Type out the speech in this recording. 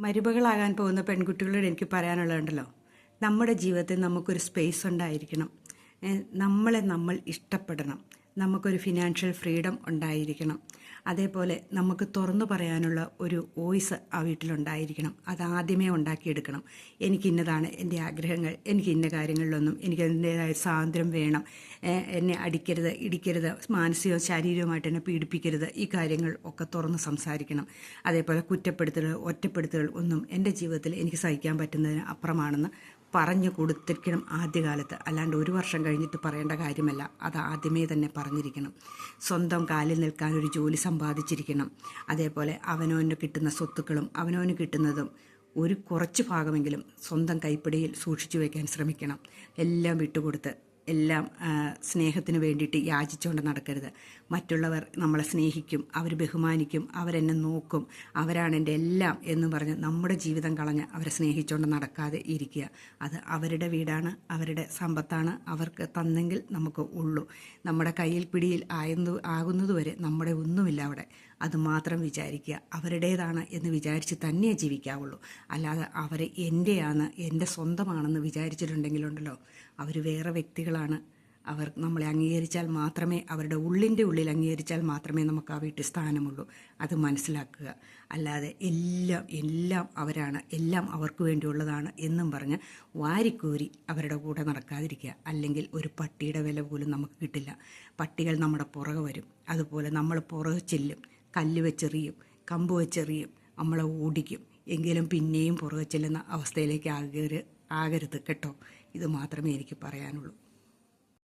മരുമകളാകാൻ പോകുന്ന പെൺകുട്ടികളോട് എനിക്ക് പറയാനുള്ളതുണ്ടല്ലോ. നമ്മുടെ ജീവിതത്തിൽ നമുക്കൊരു സ്പേസ് ഉണ്ടായിരിക്കണം. നമ്മളെ നമ്മൾ ഇഷ്ടപ്പെടണം. നമുക്കൊരു ഫിനാൻഷ്യൽ ഫ്രീഡം ഉണ്ടായിരിക്കണം. അതേപോലെ നമുക്ക് തുറന്നു പറയാനുള്ള ഒരു വോയിസ് ആ വീട്ടിലുണ്ടായിരിക്കണം. അത് ആദ്യമേ ഉണ്ടാക്കിയെടുക്കണം. എനിക്ക് ഇന്നതാണ് എന്റെ ആഗ്രഹങ്ങൾ. എനിക്ക് ഇന്ന കാര്യങ്ങളിലൊന്നും എനിക്ക് അതിന്റേതായ സ്വാതന്ത്ര്യം വേണം. എന്നെ അടിക്കരുത് ഇടിക്കരുത് മാനസികവും ശാരീരികവുമായിട്ട് എന്നെ പീഡിപ്പിക്കരുത്. ഈ കാര്യങ്ങൾ ഒക്കെ തുറന്ന് സംസാരിക്കണം. അതേപോലെ കുറ്റപ്പെടുത്തലുകൾ ഒറ്റപ്പെടുത്തലുകൾ ഒന്നും എന്റെ ജീവിതത്തിൽ എനിക്ക് സഹിക്കാൻ പറ്റുന്നതിന് അപ്പുറമാണെന്ന് പറഞ്ഞു കൊടുത്തിരിക്കണം ആദ്യകാലത്ത്. അല്ലാണ്ട് ഒരു വർഷം കഴിഞ്ഞിട്ട് പറയേണ്ട കാര്യമല്ല. അത് ആദ്യമേ തന്നെ പറഞ്ഞിരിക്കണം. സ്വന്തം കാലിൽ നിൽക്കാൻ ഒരു ജോലി സമ്പാദിച്ചിരിക്കണം. അതേപോലെ അവനവന് കിട്ടുന്ന സ്വത്തുക്കളും അവനവന് കിട്ടുന്നതും ഒരു കുറച്ച് ഭാഗമെങ്കിലും സ്വന്തം കൈപ്പിടിയിൽ സൂക്ഷിച്ചു വയ്ക്കാൻ ശ്രമിക്കണം. എല്ലാം വിട്ടുകൊടുത്ത് എല്ലാം സ്നേഹത്തിന് വേണ്ടിയിട്ട് യാചിച്ചുകൊണ്ട് നടക്കരുത്. മറ്റുള്ളവർ നമ്മളെ സ്നേഹിക്കും അവർ ബഹുമാനിക്കും അവരെന്നെ നോക്കും അവരാണ് എന്റെ എല്ലാം എന്ന് പറഞ്ഞ് നമ്മുടെ ജീവിതം കളഞ്ഞ് അവരെ സ്നേഹിച്ചുകൊണ്ട് നടക്കാതെ ഇരിക്കുക. അത് അവരുടെ വീടാണ് അവരുടെ സമ്പത്താണ് അവർക്ക് തന്നെങ്കിൽ നമുക്ക് ഉള്ളൂ. നമ്മുടെ കയ്യിൽ പിടിയിൽ ആയതു ആകുന്നതുവരെ നമ്മുടെ ഒന്നുമില്ല അവിടെ. അത് മാത്രം വിചാരിക്കുക. അവരുടേതാണ് എന്ന് വിചാരിച്ച് തന്നെ ജീവിക്കാവുള്ളൂ. അല്ലാതെ അവരെ എന്റെയാണ് എന്റെ സ്വന്തമാണെന്ന് വിചാരിച്ചിട്ടുണ്ടെങ്കിലുണ്ടല്ലോ അവർ വേറെ വ്യക്തികളാണ് അവർ നമ്മളെ അംഗീകരിച്ചാൽ മാത്രമേ അവരുടെ ഉള്ളിന്റെ ഉള്ളിൽ അംഗീകരിച്ചാൽ മാത്രമേ നമുക്ക് ആ വീട്ടിൽ സ്ഥാനമുള്ളൂ. അത് മനസ്സിലാക്കുക. അല്ലാതെ എല്ലാം എല്ലാം അവരാണ് എല്ലാം അവർക്ക് വേണ്ടിയുള്ളതാണ് എന്നും പറഞ്ഞ് വാരിക്കോരി അവരുടെ കൂടെ നടക്കാതിരിക്കുക. അല്ലെങ്കിൽ ഒരു പട്ടിയുടെ വില പോലും നമുക്ക് കിട്ടില്ല. പട്ടികൾ നമ്മുടെ പുറകെ വരും. അതുപോലെ നമ്മൾ പുറകെ ചെല്ലും. കല്ല് വെച്ചെറിയും കമ്പ് വെച്ചെറിയും നമ്മളെ ഓടിക്കും. എങ്കിലും പിന്നെയും പുറകെ ചെല്ലുന്ന അവസ്ഥയിലേക്ക് ആകരുത് ആകരുത് കേട്ടോ. ഇത് മാത്രമേ എനിക്ക് പറയാനുള്ളൂ.